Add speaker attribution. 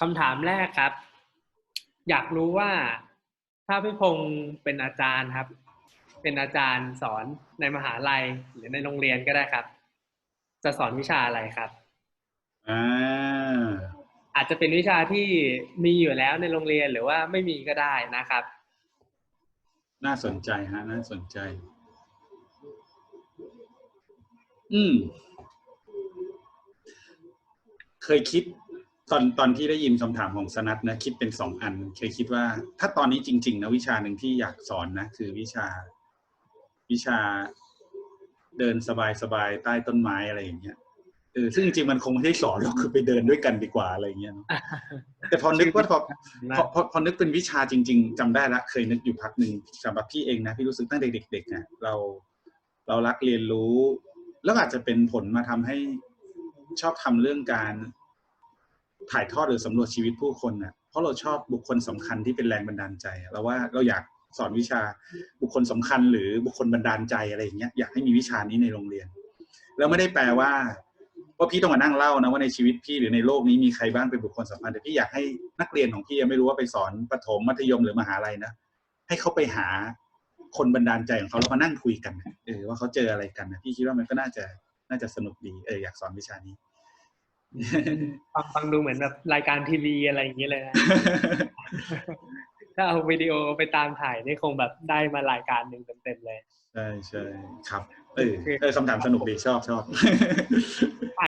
Speaker 1: คำถามแรกครับ อยากรู้ว่าถ้าพี่พงศ์เป็นอาจารย์ครับ เป็นอาจารย์สอนในมหาลัยหรือในโรงเรียนก็ได้ครับ จะสอนวิชาอะไรครับ
Speaker 2: อ่า
Speaker 1: อาจจะเป็นวิชาที่มีอยู่แล้วในโรงเรียนหรือว่าไม่มีก็ได้นะครับ
Speaker 2: น่าสนใจฮะน่าสนใจ อืม เคยคิด ตอนตอนที่ได้ยินคำถามของสนัทนะคิดเป็นสองอันเคยคิดว่า ถ้าตอนนี้จริง ๆ นะวิชาหนึ่งที่อยากสอนนะ คือวิชาวิชาเดินสบายๆใต้ต้นไม้อะไรอย่างเงี้ยเออซึ่งจริงๆมันคงไม่ได้สอนหรอกคือไปเดินด้วยกันดีกว่าอะไรอย่างเงี้ยเนอะแต่พอนึกว่าพอพอพอพอนึกเป็นวิชาจริง ๆจำได้ละเคยนึกอยู่พักหนึ่งสำหรับพี่เองนะพี่รู้สึกตั้งแต่เด็กๆนะเราเรารักเรียนรู้ แล้วอาจจะเป็นผลมาทำให้ชอบทำเรื่องการ ถ่ายทอดหรือสำรวจชีวิตผู้คนนะเพราะเราชอบบุคคลสำคัญที่เป็นแรงบันดาลใจเราว่าเราอยากสอนวิชาบุคคลสำคัญหรือบุคคลบันดาลใจอะไรอย่างเงี้ยอยากให้มีวิชานี้ในโรงเรียน แล้วไม่ได้แปลว่าว่าพี่ต้องมานั่งเล่านะว่าในชีวิตพี่หรือในโลกนี้มีใครบ้างเป็นบุคคลสำคัญแต่พี่อยากให้นักเรียนของพี่ไม่รู้ว่าไปสอนประถมมัธยมหรือมหาลัยนะให้เขาไปหาคนบันดาลใจของเขาแล้วมานั่งคุยกันเออว่าเขาเจออะไรกันนะพี่คิดว่ามันก็น่าจะน่าจะสนุกดีเอออยากสอนวิชานี้
Speaker 1: ฟังฟังดูเหมือนแบบรายการทีวีอะไรอย่างเงี้ยเลยนะ ถ้าเอาวิดีโอไปตามถ่ายนี่คงแบบได้มารายการหนึ่งเต็มๆเลย
Speaker 2: ใช่ใช่ครับ เออเออคำถามสนุกดีชอบชอบ